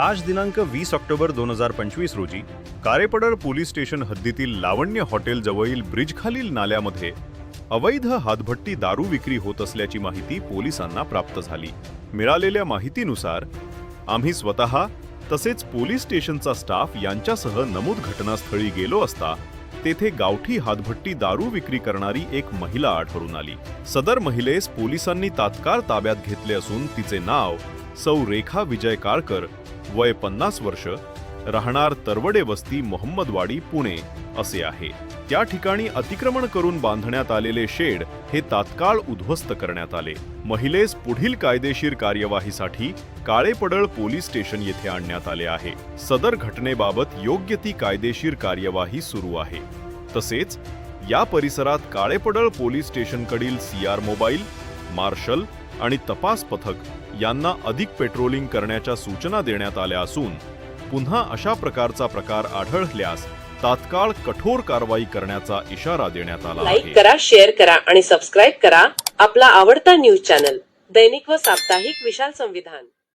आज दिनांक वीस ऑक्टोबर दोन हजार पंचवीस रोजी कारेपडर पोलीस स्टेशन हद्दीतील लावण्य हॉटेल जवळील ब्रिजखालील नाल्यामध्ये अवैध हातभट्टी दारू विक्री होत असल्याची माहिती पोलिसांना प्राप्त झाली. मिळालेल्या माहितीनुसार आम्ही स्वतः तसेच पोलीस स्टेशनचा स्टाफ यांच्यासह नमूद घटनास्थळी गेलो असता तेथे गावठी हातभट्टी दारू विक्री करणारी एक महिला आढळून आली. सदर महिलेस पोलिसांनी तात्काळ ताब्यात घेतले असून तिचे नाव सौ रेखा विजय काळकर वय पन्नास वर्ष राहणार तरवडे वस्ती मोहम्मदवाडी पुणे असे आहे. त्या ठिकाणी अतिक्रमण करून बांधण्यात आलेले शेड हे तात्काळ उद्ध्वस्त करण्यात आले. महिलेस पुढील कायदेशीर कार्यवाहीसाठी काळेपडळ पोलीस स्टेशन येथे आणण्यात आले आहे. सदर घटनेबाबत योग्य ती कायदेशीर कार्यवाही सुरू आहे. तसेच या परिसरात काळेपडळ पोलीस स्टेशनकडील सी आर मोबाईल मार्शल आणि तपास पथक यांना अधिक पेट्रोलिंग करण्याच्या सूचना देण्यात आल्या असून पुन्हा अशा प्रकारचा प्रकार आढळल्यास तात्काळ कठोर कारवाई करण्याचा इशारा देण्यात आला लाईक करा शेअर करा आणि सबस्क्राईब करा आपला आवडता न्यूज चॅनल दैनिक व साप्ताहिक विशाल संविधान.